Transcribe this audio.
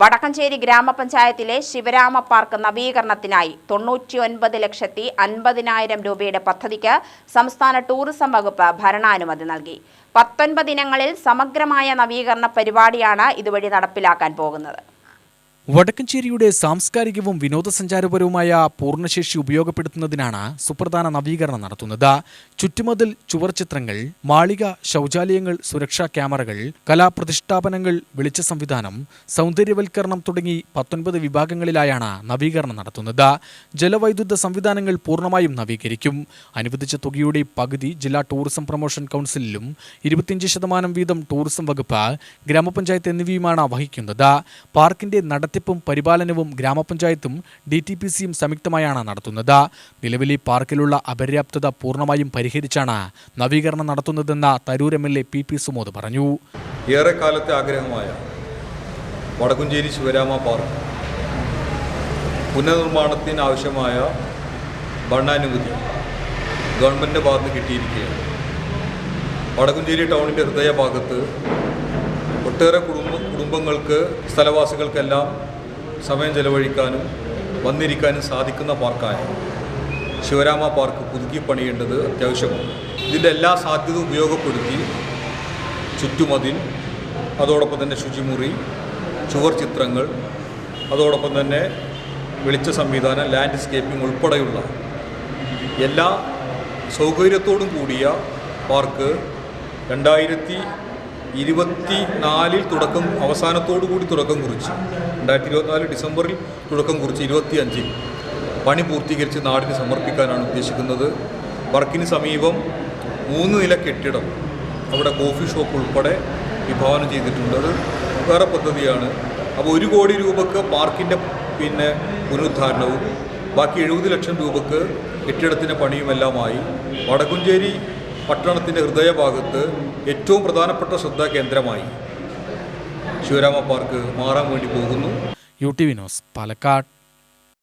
വടക്കഞ്ചേരി ഗ്രാമപഞ്ചായത്തിലെ ശിവരാമ പാർക്ക് നവീകരണത്തിനായി തൊണ്ണൂറ്റിയൊൻപത് ലക്ഷത്തി അൻപതിനായിരം രൂപയുടെ പദ്ധതിക്ക് സംസ്ഥാന ടൂറിസം വകുപ്പ് ഭരണാനുമതി നൽകി. പത്തൊൻപത് ഇനങ്ങളിൽ സമഗ്രമായ നവീകരണ പരിപാടിയാണ് ഇതുവഴി നടപ്പിലാക്കാൻ പോകുന്നത്. വടക്കഞ്ചേരിയുടെ സാംസ്കാരികവും വിനോദസഞ്ചാരപരവുമായ പൂർണശേഷി ഉപയോഗപ്പെടുത്തുന്നതിനാണ് സുപ്രധാന നവീകരണം നടത്തുന്നത്. ചുറ്റുമതിൽ ചുവർചിത്രങ്ങൾ മാളിക ശൗചാലയങ്ങൾ സുരക്ഷാ ക്യാമറകൾ കലാപ്രതിഷ്ഠാപനങ്ങൾ വെളിച്ച സംവിധാനം സൗന്ദര്യവൽക്കരണം തുടങ്ങി പത്തൊൻപത് വിഭാഗങ്ങളിലായാണ് നവീകരണം നടത്തുന്നത്. ജലവൈദ്യുത സംവിധാനങ്ങൾ പൂർണമായും നവീകരിക്കും. അനുവദിച്ച തുകയുടെ പകുതി ജില്ലാ ടൂറിസം പ്രൊമോഷൻ കൗൺസിലിലും ഇരുപത്തിയഞ്ച് ശതമാനം വീതം ടൂറിസം വകുപ്പ് ഗ്രാമപഞ്ചായത്ത് എന്നിവയുമാണ് വഹിക്കുന്നത്. പാർക്കിന്റെ നടത്തിപ്പും പരിപാലനവും ഗ്രാമപഞ്ചായത്തും ഡി ടി പി സിയും സംയുക്തമായാണ് നടത്തുന്നത്. നിലവിലെ പാർക്കിലുള്ള അപര്യാപ്തത പൂർണമായും പരിഹരിച്ചാണ് നവീകരണം നടത്തുന്നതെന്ന് Tharoor M L A P P Sumod പറഞ്ഞു. ഏറെക്കാലത്തെ ആഗ്രഹമായ വടക്കുംചേരി ശിവരാമ പാർക്ക് പുനർനിർമ്മാണത്തിന് ആവശ്യമായ ഭരണാനുമതി ഗവൺമെന്റിന്റെ ഭാഗത്ത് കിട്ടിയിരിക്കുകയാണ്. വടക്കുംചേരി ടൗണിന്റെ ഹൃദയഭാഗത്ത് ഒട്ടേറെ കുടുംബ കുടുംബങ്ങൾക്ക് സ്ഥലവാസികൾക്കെല്ലാം സമയം ചെലവഴിക്കാനും വന്നിരിക്കാനും സാധിക്കുന്ന പാർക്കായ ശിവരാമ പാർക്ക് പുതുക്കി പണിയേണ്ടത് അത്യാവശ്യമാണ്. ഇതിന്റെ എല്ലാ സാധ്യതയും ഉപയോഗപ്പെടുത്തി ചുറ്റുമതിൽ അതോടൊപ്പം തന്നെ ശുചിമുറി ചുവർ ചിത്രങ്ങൾ അതോടൊപ്പം തന്നെ വെളിച്ച സംവിധാനം ലാൻഡ്സ്കേപ്പിംഗ് ഉൾപ്പെടെയുള്ള എല്ലാ സൗകര്യത്തോടും കൂടിയ പാർക്ക് രണ്ടായിരത്തി ഇരുപത്തി നാലിൽ തുടക്കം അവസാനത്തോടു കൂടി തുടക്കം കുറിച്ച്. രണ്ടായിരത്തി ഇരുപത്തിനാല് ഡിസംബറിൽ തുടക്കം കുറിച്ച് ഇരുപത്തി അഞ്ചിൽ പണി പൂർത്തീകരിച്ച് നാടിന് സമർപ്പിക്കാനാണ് ഉദ്ദേശിക്കുന്നത്. വർക്കിന് സമീപം മൂന്ന് നില കെട്ടിടം അവിടെ കോഫി ഷോപ്പ് ഉൾപ്പെടെ വിഭാവനം ചെയ്തിട്ടുണ്ട് അത് വേറെ പദ്ധതിയാണ്. അപ്പോൾ ഒരു കോടി രൂപക്ക് പാർക്കിന്റെ പിന്നെ പുനരുദ്ധാരണവും ബാക്കി എഴുപത് ലക്ഷം രൂപക്ക് കെട്ടിടത്തിന്റെ പണിയുമെല്ലാമായി വടക്കുംചേരി പട്ടണത്തിന്റെ ഹൃദയഭാഗത്ത് ഏറ്റവും പ്രധാനപ്പെട്ട ശ്രദ്ധാ കേന്ദ്രമായി ശിവരാമ പാർക്ക് മാറാൻ വേണ്ടി പോകുന്നു. U T Vinos Palakkad.